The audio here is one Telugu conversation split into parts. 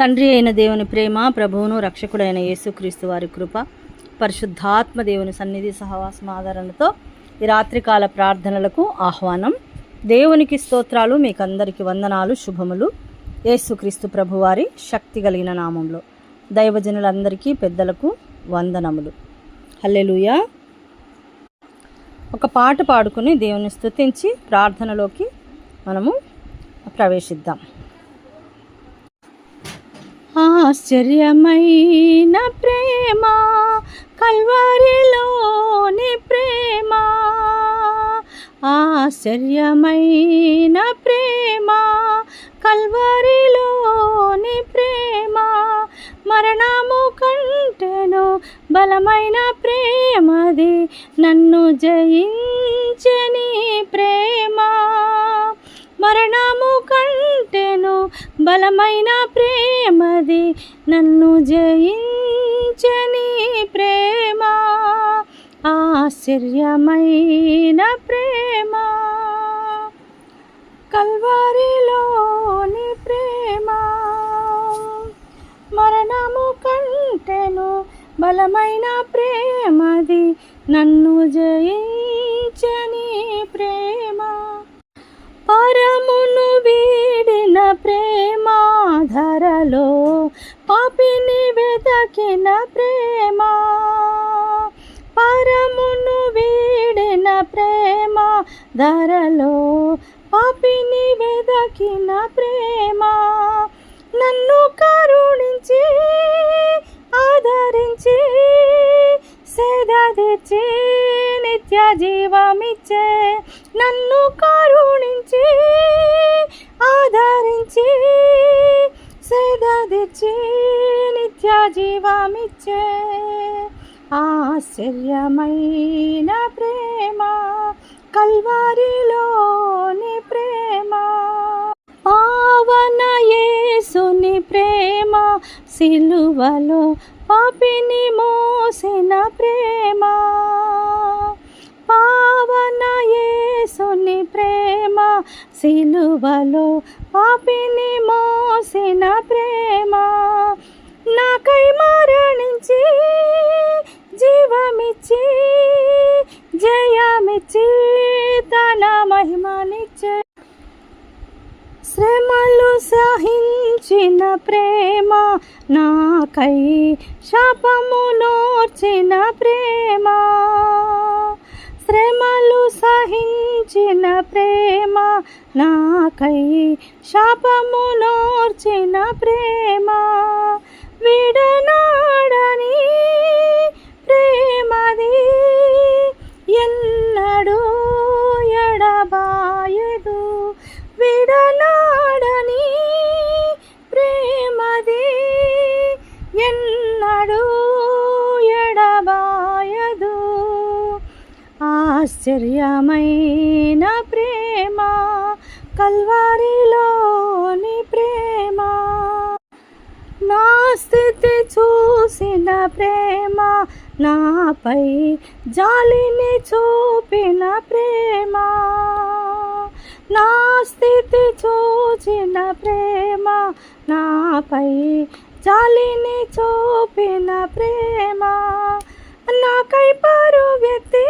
తండ్రి అయిన దేవుని ప్రేమ ప్రభువును రక్షకుడైన యేసుక్రీస్తు వారి కృప పరిశుద్ధాత్మ దేవుని సన్నిధి సహవాసం ఆదరణతో ఈ రాత్రికాల ప్రార్థనలకు ఆహ్వానం. దేవునికి స్తోత్రాలు మీకు అందరికి వందనాలు శుభములు. యేసుక్రీస్తు ప్రభువారి శక్తి కలిగిన నామంలో దైవజనులందరికీ పెద్దలకు వందనములు. హల్లెలూయా. ఒక పాట పాడుకుని దేవుని స్తుతించి ప్రార్థనలోకి మనము ప్రవేశిద్దాం. ఆశ్చర్యమైన ప్రేమ కల్వరిలోని ప్రేమ. ఆశ్చర్యమైన ప్రేమ కల్వరిలోని ప్రేమ. మరణము కంటెను బలమైన ప్రేమది నన్ను జయించని ప్రేమ. మరణము కంటే బలమైన ప్రేమది నన్ను జయించని ప్రేమ ఆశ్చర్యమైన ప్రేమ. కల్వారిలోని ప్రేమ మరణము కంటెను బలమైన ప్రేమది నన్ను జయించని ప్రేమ. పరమ పాపిని వెదకిన ప్రేమ పరమును వీడిన ప్రేమ ధరలో పాపిని వెదకిన ప్రేమ నన్ను కరుణించి ఆదరించి సేదదిచ్చి నిత్య జీవమిచ్చే నన్ను కరుణ జీవమిచ్చే ఆశ్చర్యమైన ప్రేమ కల్వారిలోని ప్రేమ. పావన యేసుని ప్రేమ సిలువలో పాపిని మోసిన ప్రేమ. పావన యేసుని ప్రేమ సిలువలో పాపిని మోసిన ప్రేమ. నాకై మరణించి జీవమిచ్చి జయమిచ్చి తన మహిమనిచ్చే. శ్రమలు సహించిన ప్రేమ నాకై శాపము నోర్చిన ప్రేమ. శ్రమలు సహించిన ప్రేమ నాకై శాపము నోర్చిన ప్రేమ. విడనాడని ప్రేమది ఎన్నడూ ఎడబాయదు. విడనాడని ప్రేమది ఎన్నడూ ఎడబాయదు. ఆశ్చర్యమైన ప్రేమ కల్వారిలో నా స్థితి చూసిన ప్రేమ నాపై జాలిని చూపిన ప్రేమ. నా స్థితి చూచిన ప్రేమ నాపై జాలిని చూపిన ప్రేమ. నాకై పరుగెత్తి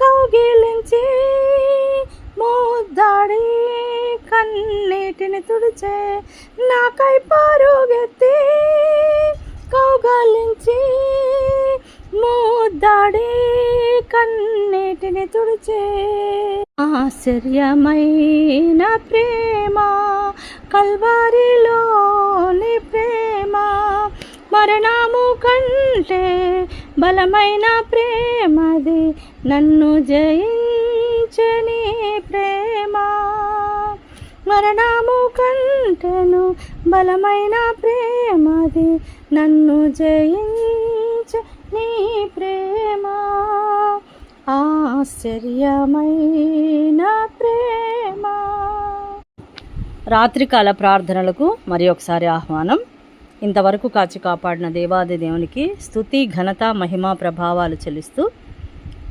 కౌగిలించి ముద్దాడి కన్నీటిని తుడిచే నాకై పరుగెత్తి కౌగలించి ముద్దాడి కన్నీటిని తుడిచే ఆశ్చర్యమైన ప్రేమ కల్వారిలోని ప్రేమ మరణము కంటే బలమైన ప్రేమది నన్ను జయించని ప్రేమ. మరణము కంటెను బలమైన ప్రేమది నన్ను జయించ నీ ప్రేమ. ఆశ్చర్యమైన ప్రేమ. రాత్రికాల ప్రార్థనలకు మరి ఒకసారి ఆహ్వానం. ఇంతవరకు కాచి కాపాడిన దేవాది దేవునికి స్థుతి ఘనత మహిమ ప్రభావాలు చెల్లిస్తూ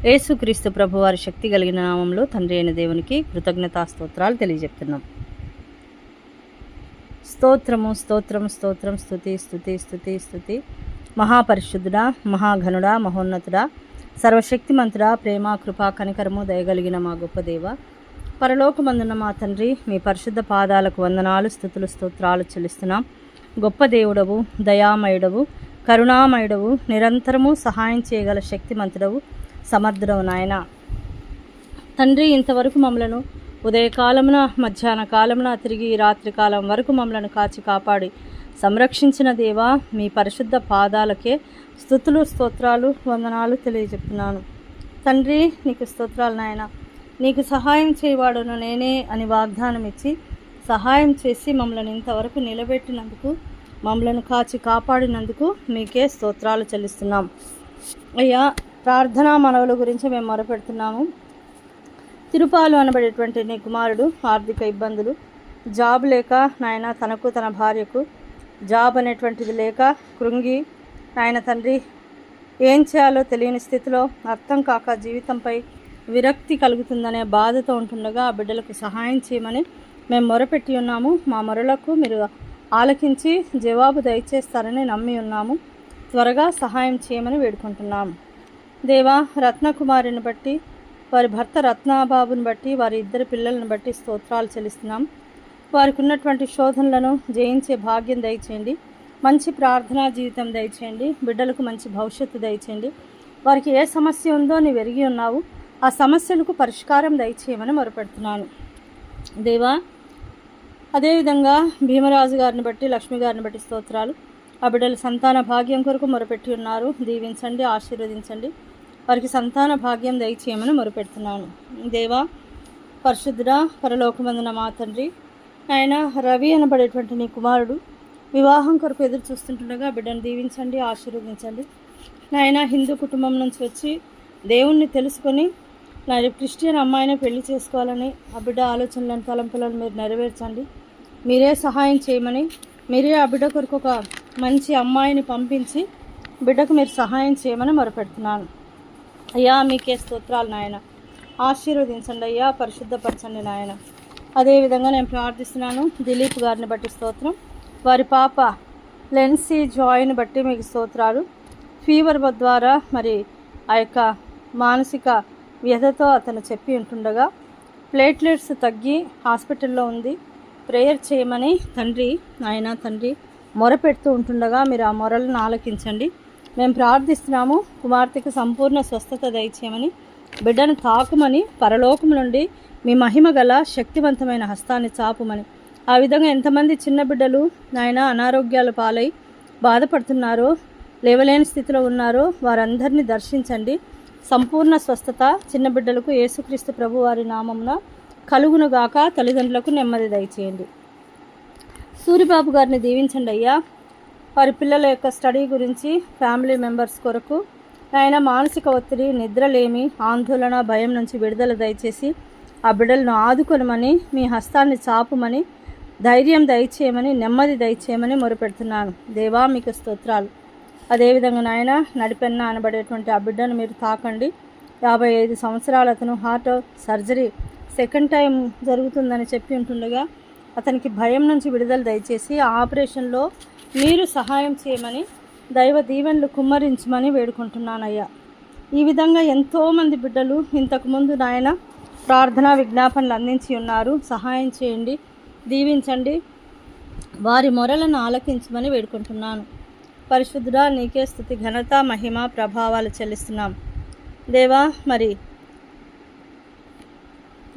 యేసుక్రీస్తు ప్రభువారి శక్తి కలిగిన నామంలో తండ్రి అయిన దేవునికి కృతజ్ఞతా స్తోత్రాలు తెలియజెప్తున్నాం. స్తోత్రము స్తోత్రం స్తోత్రం స్థుతి స్థుతి స్థుతి స్థుతి మహాపరిశుద్ధుడా మహాఘనుడా మహోన్నతుడా సర్వశక్తిమంతుడా ప్రేమ కృపా కనికరము దయగలిగిన మా గొప్ప దేవ. పరలోకమందున్న మా తండ్రి మీ పరిశుద్ధ పాదాలకు వందనాలు స్థుతులు స్తోత్రాలు చెల్లిస్తున్నాం. గొప్ప దేవుడవు దయామయుడవు కరుణామయుడవు నిరంతరము సహాయం చేయగల శక్తిమంతుడవు సమర్థుడవు నాయన. తండ్రి ఇంతవరకు మమ్మలను ఉదయకాలమున మధ్యాహ్న కాలమున తిరిగి రాత్రికాలం రాత్రి కాలం వరకు మమ్మలను కాచి కాపాడి సంరక్షించిన దేవా మీ పరిశుద్ధ పాదాలకే స్థుతులు స్తోత్రాలు వందనాలు తెలియజెప్తున్నాను. తండ్రి నీకు స్తోత్రాలు నాయన. నీకు సహాయం చేయవాడును నేనే అని వాగ్దానం ఇచ్చి సహాయం చేసి మమ్మల్ని ఇంతవరకు నిలబెట్టినందుకు మమ్మలను కాచి కాపాడినందుకు మీకే స్తోత్రాలు చెల్లిస్తున్నాం. అయ్యా ప్రార్థనా మనవుల గురించి మేము మొరపెడుతున్నాము. తిరుపాలు అనబడేటువంటి నీ కుమారుడు ఆర్థిక ఇబ్బందులు. జాబ్ లేక నాయన తనకు తన భార్యకు జాబ్ అనేటువంటిది లేక కృంగి నాయన తండ్రి ఏం చేయాలో తెలియని స్థితిలో అర్థం కాక జీవితంపై విరక్తి కలుగుతుందనే బాధతో ఉంటుండగా ఆ బిడ్డలకు సహాయం చేయమని మేము మొరపెట్టి ఉన్నాము. మా మొరలకు మీరు ఆలకించి జవాబు దయచేస్తారని నమ్మి ఉన్నాము. త్వరగా సహాయం చేయమని వేడుకుంటున్నాము దేవా రత్నకుమారిని బట్టి వారి భర్త రత్నాబాబుని బట్టి వారి ఇద్దరు పిల్లలను బట్టి స్తోత్రాలు చెల్లిస్తున్నాం. వారికి ఉన్నటువంటి శోధనలను జయించే భాగ్యం దయచేయండి. మంచి ప్రార్థనా జీవితం దయచేయండి. బిడ్డలకు మంచి భవిష్యత్తు దయచేయండి. వారికి ఏ సమస్య ఉందో నీవు ఎరిగి ఉన్నావు. ఆ సమస్యలకు పరిష్కారం దయచేయమని మొరపెడుతున్నాను. దేవా అదేవిధంగా భీమరాజు గారిని బట్టి లక్ష్మి గారిని బట్టి స్తోత్రాలు. ఆ బిడ్డల సంతాన భాగ్యం కొరకు మొరపెట్టి ఉన్నారు. దీవించండి ఆశీర్వదించండి. వారికి సంతాన భాగ్యం దయచేయమని మొరుపెడుతున్నాను. దేవా పరిశుద్ధుడా పరలోకమందున మా తండ్రి ఆయన రవి అనబడేటువంటి నీ కుమారుడు వివాహం కొరకు ఎదురు చూస్తుంటుండగా బిడ్డను దీవించండి ఆశీర్వదించండి. నాయన హిందూ కుటుంబం నుంచి వచ్చి దేవుణ్ణి తెలుసుకొని నా క్రిస్టియన్ అమ్మాయిని పెళ్ళి చేసుకోవాలని ఆ బిడ్డ ఆలోచనలను తలంపులను మీరు నెరవేర్చండి. మీరే సహాయం చేయమని మీరే ఆ బిడ్డ కొరకు ఒక మంచి అమ్మాయిని పంపించి బిడ్డకు మీరు సహాయం చేయమని మొరపెడుతున్నాను. అయ్యా మీకే స్తోత్రాలు నాయన. ఆశీర్వదించండి అయ్యా పరిశుద్ధపరచండి నాయన. అదేవిధంగా నేను ప్రార్థిస్తున్నాను దిలీప్ గారిని బట్టి స్తోత్రం. వారి పాప లెన్సీ జాయ్ని బట్టి మీకు స్తోత్రాలు. ఫీవర్ ద్వారా మరి ఆ యొక్క మానసిక వ్యధతో అతను చెప్పి ఉంటుండగా ప్లేట్లెట్స్ తగ్గి హాస్పిటల్లో ఉంది ప్రేయర్ చేయమని తండ్రి నాయన తండ్రి మొరపెడుతూ ఉంటుండగా మీరు ఆ మొరలను ఆలకించండి. మేము ప్రార్థిస్తున్నాము కుమార్తెకు సంపూర్ణ స్వస్థత దయచేయమని బిడ్డను తాకుమని పరలోకం నుండి మీ మహిమ గల శక్తివంతమైన హస్తాన్ని చాపుమని. ఆ విధంగా ఎంతమంది చిన్న బిడ్డలు నాయన అనారోగ్యాల పాలై బాధపడుతున్నారో లేవలేని స్థితిలో ఉన్నారో వారందరినీ దర్శించండి. సంపూర్ణ స్వస్థత చిన్న బిడ్డలకు యేసుక్రీస్తు ప్రభు వారి నామమున కలుగునుగాక. తల్లిదండ్రులకు నెమ్మది దయచేయండి. సూరిబాబు గారిని దీవించండి అయ్యా. వారి పిల్లల యొక్క స్టడీ గురించి ఫ్యామిలీ మెంబర్స్ కొరకు ఆయన మానసిక ఒత్తిడి నిద్రలేమి ఆందోళన భయం నుంచి విడుదల దయచేసి ఆ బిడ్డలను ఆదుకొనమని మీ హస్తాన్ని చాపుమని ధైర్యం దయచేయమని నెమ్మది దయచేయమని మొరుపెడుతున్నాను. దేవా మీకు స్తోత్రాలు. అదేవిధంగా నాయన నడిపెన్న అనబడేటువంటి ఆ బిడ్డను మీరు తాకండి. యాభై ఐదు సంవత్సరాలు అతను హార్ట్ సర్జరీ సెకండ్ టైం జరుగుతుందని చెప్పి ఉంటుండగా అతనికి భయం నుంచి విడుదల దయచేసి ఆ ఆపరేషన్లో మీరు సహాయం చేయమని దైవ దీవెనలు కుమ్మరించమని వేడుకుంటున్నానయ్యా. ఈ విధంగా ఎంతోమంది బిడ్డలు ఇంతకుముందు నాయన ప్రార్థనా విజ్ఞాపనలు అందించి ఉన్నారు. సహాయం చేయండి దీవించండి. వారి మొరలను ఆలకించమని వేడుకుంటున్నాను. పరిశుద్ధుడా నీకే స్థుతి ఘనత మహిమ ప్రభావాలు చెల్లిస్తున్నాం. దేవా మరి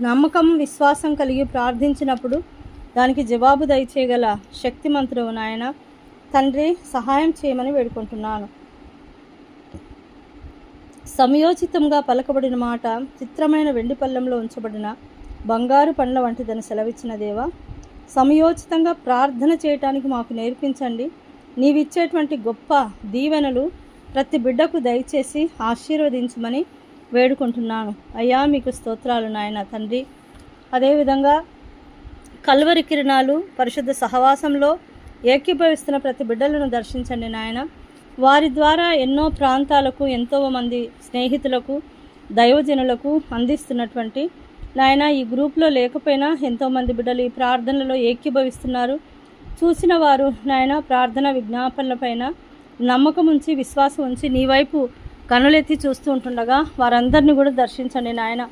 నమ్మకం విశ్వాసం కలిగి ప్రార్థించినప్పుడు దానికి జవాబు దయచేయగల శక్తిమంతుడు నాయన. తండ్రి సహాయం చేయమని వేడుకుంటున్నాను. సమయోచితంగా పలకబడిన మాట చిత్రమైన వెండి పళ్ళెంలో ఉంచబడిన బంగారు పండ్ల వంటిదని సెలవిచ్చిన దేవా సమయోచితంగా ప్రార్థన చేయటానికి మాకు నేర్పించండి. నీవిచ్చేటువంటి గొప్ప దీవెనలు ప్రతి బిడ్డకు దయచేసి ఆశీర్వదించమని వేడుకుంటున్నాను. అయ్యా మీకు స్తోత్రాలు నాయన తండ్రి. అదేవిధంగా కల్వరి కిరణాలు పరిశుద్ధ సహవాసంలో ఏకీభవిస్తున్న ప్రతి బిడ్డలను దర్శించండి నాయన. వారి ద్వారా ఎన్నో ప్రాంతాలకు ఎంతో మంది స్నేహితులకు దైవజనులకు అందిస్తున్నటువంటి నాయన ఈ గ్రూప్లో లేకపోయినా ఎంతోమంది బిడ్డలు ఈ ప్రార్థనలో ఏకీభవిస్తున్నారు. చూసిన వారు నాయన ప్రార్థన విజ్ఞాపనలపైన నమ్మకం ఉంచి విశ్వాసం ఉంచి నీ వైపు కనులెత్తి చూస్తూ ఉంటుండగా వారందరినీ కూడా దర్శించండి నాయన.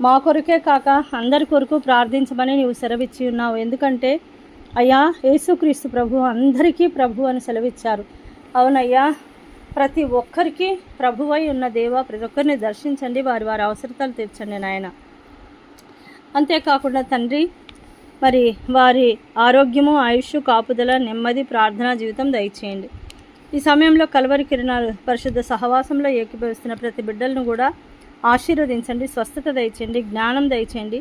మా కొరకే కాక అందరి కొరకు ప్రార్థించమని నీవు సెలవిచ్చి ఉన్నావు. ఎందుకంటే అయ్యా యేసుక్రీస్తు ప్రభు అందరికీ ప్రభు అని సెలవిచ్చారు. అవునయ్యా ప్రతి ఒక్కరికి ప్రభువై ఉన్న దేవ ప్రతి ఒక్కరిని దర్శించండి వారి వారి అవసరతలు తీర్చండి నాయన. అంతేకాకుండా తండ్రి మరి వారి ఆరోగ్యము ఆయుష్ కాపుదల నెమ్మది ప్రార్థనా జీవితం దయచేయండి. ఈ సమయంలో కలవరి కిరణాలు పరిశుద్ధ సహవాసంలో ఏకీభవిస్తున్న ప్రతి బిడ్డలను కూడా ఆశీర్వదించండి స్వస్థత దయచేయండి జ్ఞానం దయచేయండి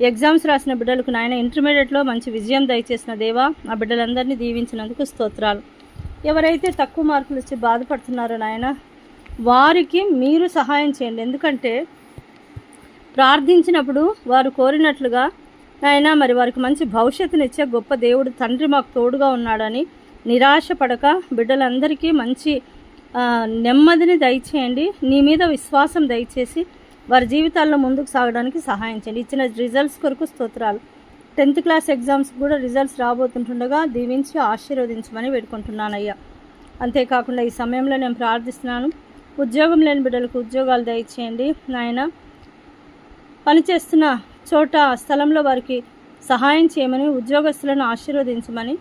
ఎగ్జామ్స్ రాసిన బిడ్డలకు నాయన ఇంటర్మీడియట్లో మంచి విజయం దయచేసిన దేవా ఆ బిడ్డలందరినీ దీవించినందుకు స్తోత్రాలు. ఎవరైతే తక్కువ మార్కులు వచ్చి బాధపడుతున్నారో నాయన వారికి మీరు సహాయం చేయండి. ఎందుకంటే ప్రార్థించినప్పుడు వారు కోరినట్లుగా నాయన మరి వారికి మంచి భవిష్యత్తునిచ్చే గొప్ప దేవుడు తండ్రి మాకు తోడుగా ఉన్నాడని నిరాశ పడక బిడ్డలందరికీ మంచి నెమ్మదిని దయచేయండి. నీ మీద విశ్వాసం దయచేసి వారి జీవితాల్లో ముందుకు సాగడానికి సహాయం చేయండి. ఇచ్చిన రిజల్ట్స్ కొరకు స్తోత్రాలు. టెన్త్ క్లాస్ ఎగ్జామ్స్ కూడా రిజల్ట్స్ రాబోతుంటుండగా దీవించి ఆశీర్వదించమని వేడుకుంటున్నానయ్యా. అంతేకాకుండా ఈ సమయంలో నేను ప్రార్థిస్తున్నాను. ఉద్యోగం లేని బిడ్డలకు ఉద్యోగాలు దయచేయండి. నాయన పనిచేస్తున్న చోట స్థలంలో వారికి సహాయం చేయమని ఉద్యోగస్తులను ఆశీర్వదించమని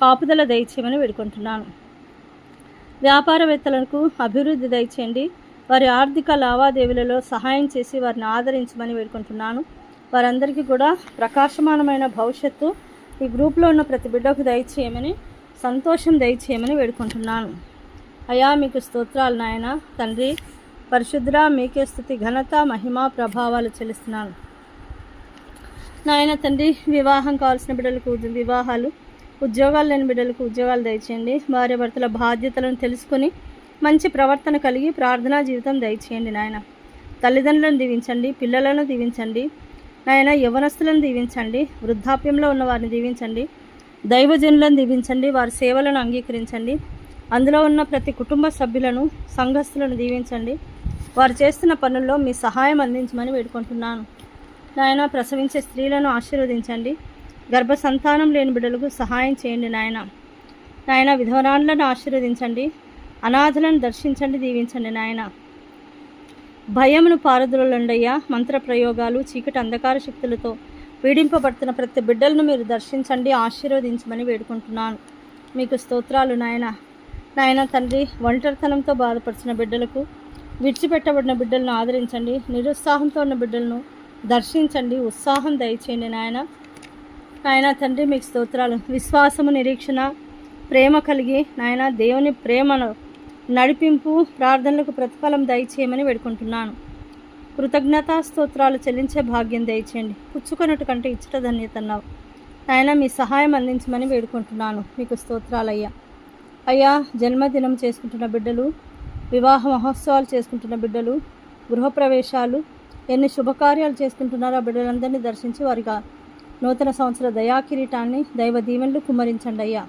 కాపుదల దయచేయమని వేడుకుంటున్నాను. వ్యాపారవేత్తలకు అభివృద్ధి దయచేయండి. వారి ఆర్థిక లావాదేవీలలో సహాయం చేసి వారిని ఆదరించమని వేడుకుంటున్నాను. వారందరికీ కూడా ప్రకాశమానమైన భవిష్యత్తు ఈ గ్రూప్లో ఉన్న ప్రతి బిడ్డకు దయచేయమని సంతోషం దయచేయమని వేడుకుంటున్నాను. అయా మీకు స్తోత్రాలు నాయన. తండ్రి పరిశుద్ర మీకే స్థుతి ఘనత మహిమ ప్రభావాలు చెల్లిస్తున్నాను. నాయన తండ్రి వివాహం కావాల్సిన బిడ్డలకు వివాహాలు ఉద్యోగాలు లేని బిడ్డలకు ఉద్యోగాలు దయచేయండి. భార్య భర్తల బాధ్యతలను తెలుసుకొని మంచి ప్రవర్తన కలిగి ప్రార్థనా జీవితం దయచేయండి నాయన. తల్లిదండ్రులను దీవించండి పిల్లలను దీవించండి నాయన యవనస్తులను దీవించండి వృద్ధాప్యంలో ఉన్న వారిని దీవించండి దైవజనులను దీవించండి వారి సేవలను అంగీకరించండి. అందులో ఉన్న ప్రతి కుటుంబ సభ్యులను సంఘస్థులను దీవించండి. వారు చేస్తున్న పనుల్లో మీ సహాయం అందించమని వేడుకుంటున్నాను. నాయన ప్రసవించే స్త్రీలను ఆశీర్వదించండి. గర్భ సంతానం లేని బిడ్డలకు సహాయం చేయండి నాయన. నాయన విధవరాండ్లను ఆశీర్వదించండి. అనాథలను దర్శించండి దీవించండి నాయన. భయమును పారదులండయ్యా మంత్ర ప్రయోగాలు చీకటి అంధకార శక్తులతో పీడింపబడుతున్న ప్రతి బిడ్డలను మీరు దర్శించండి ఆశీర్వదించమని వేడుకుంటున్నాను. మీకు స్తోత్రాలు నాయన. నాయన తండ్రి ఒంటరితనంతో బాధపడిచిన బిడ్డలకు విడిచిపెట్టబడిన బిడ్డలను ఆదరించండి నిరుత్సాహంతో ఉన్న బిడ్డలను దర్శించండి ఉత్సాహం దయచేయండి నాయన. నాయన తండ్రి మీకు స్తోత్రాలు. విశ్వాసము నిరీక్షణ ప్రేమ కలిగి నాయన దేవుని ప్రేమను నడిపింపు ప్రార్థనలకు ప్రతిఫలం దయచేయమని వేడుకుంటున్నాను. కృతజ్ఞతా స్తోత్రాలు చెల్లించే భాగ్యం దయచేయండి. పుచ్చుకున్నట్టు కంటే ఇచ్చట ధన్యత అన్నావు. నాయన మీ సహాయం అందించమని వేడుకుంటున్నాను. మీకు స్తోత్రాలయ్యా. అయ్యా జన్మదినం చేసుకుంటున్న బిడ్డలు వివాహ మహోత్సవాలు చేసుకుంటున్న బిడ్డలు గృహప్రవేశాలు ఎన్ని శుభకార్యాలు చేసుకుంటున్నారో ఆ బిడ్డలందరినీ దర్శించి వారిగా నూతన సంవత్సర దయాకిరీటాన్ని దైవ దీవెనలు కుమ్మరించండి అయ్యా.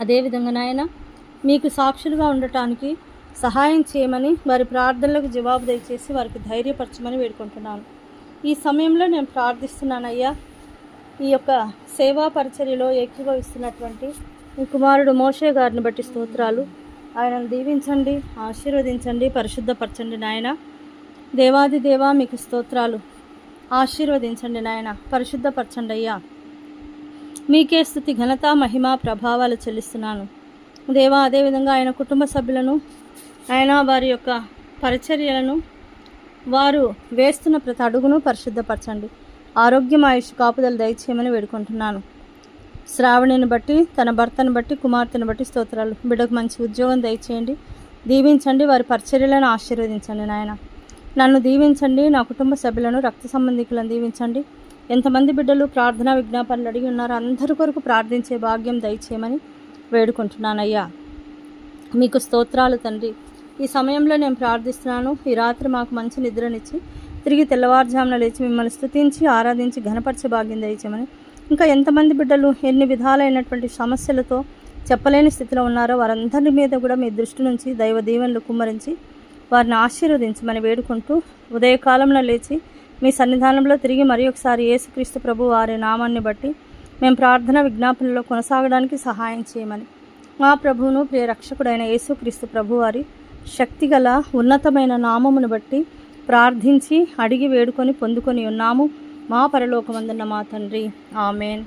అదేవిధంగా నాయన మీకు సాక్షులుగా ఉండటానికి సహాయం చేయమని వారి ప్రార్థనలకు జవాబు దయచేసి వారికి ధైర్యపరచమని వేడుకుంటున్నాను. ఈ సమయంలో నేను ప్రార్థిస్తున్నానయ్యా ఈ యొక్క సేవా పరిచర్యలో ఏకీభవిస్తున్నటువంటి మీ కుమారుడు మోషే గారిని బట్టి స్తోత్రాలు. ఆయనను దీవించండి ఆశీర్వదించండి పరిశుద్ధపరచండి నాయన. దేవాది దేవా మీకు స్తోత్రాలు. ఆశీర్వదించండి నాయన పరిశుద్ధపరచండి అయ్యా. మీకే స్థుతి ఘనత మహిమ ప్రభావాలు చెల్లిస్తున్నాను. దేవా అదేవిధంగా ఆయన కుటుంబ సభ్యులను ఆయన వారి యొక్క పరిచర్యలను వారు వేస్తున్న ప్రతి అడుగును పరిశుద్ధపరచండి. ఆరోగ్యం ఆయుష్ కాపుదలు దయచేయమని వేడుకుంటున్నాను. శ్రావణిని బట్టి తన భర్తను బట్టి కుమార్తెను బట్టి స్తోత్రాలు. బిడ్డకు మంచి ఉద్యోగం దయచేయండి. దీవించండి వారి పరిచర్యలను ఆశీర్వదించండి నాయన. నన్ను దీవించండి నా కుటుంబ సభ్యులను రక్త సంబంధికులను దీవించండి. ఎంతమంది బిడ్డలు ప్రార్థనా విజ్ఞాపనలు అడిగి ఉన్నారో అందరి కొరకు ప్రార్థించే భాగ్యం దయచేయమని వేడుకుంటున్నానయ్యా. మీకు స్తోత్రాలు తండ్రి. ఈ సమయంలో నేను ప్రార్థిస్తున్నాను. ఈ రాత్రి మాకు మంచి నిద్రనిచ్చి తిరిగి తెల్లవారుజామున లేచి మిమ్మల్ని స్తుతించి ఆరాధించి ఘనపరిచే భాగ్యం దయచేయమని. ఇంకా ఎంతమంది బిడ్డలు ఎన్ని విధాలైనటువంటి సమస్యలతో చెప్పలేని స్థితిలో ఉన్నారో వారందరి మీద కూడా మీ దృష్టి నుంచి దైవ దీవెనలు కుమ్మరించి వారిని ఆశీర్వదించమని వేడుకుంటూ ఉదయకాలంలో లేచి మీ సన్నిధానంలో తిరిగి మరి ఒకసారి యేసుక్రీస్తు ప్రభు వారి నామాన్ని బట్టి మేము ప్రార్థన విజ్ఞాపనలో కొనసాగడానికి సహాయం చేయమని. మా ప్రభువును ప్రియ రక్షకుడైన యేసుక్రీస్తు ప్రభువారి శక్తిగల ఉన్నతమైన నామమును బట్టి ప్రార్థించి అడిగి వేడుకొని పొందుకొని ఉన్నాము. మా పరలోకమందున్న మా తండ్రి. ఆమెన్.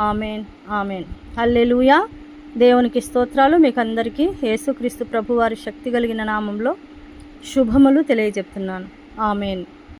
ఆమెన్. ఆమెన్. అల్లెలుయా దేవునికి స్తోత్రాలు. మీకు అందరికీ యేసుక్రీస్తు ప్రభువారి శక్తి కలిగిన నామంలో శుభములు తెలియజెప్తున్నాను. ఆమెన్.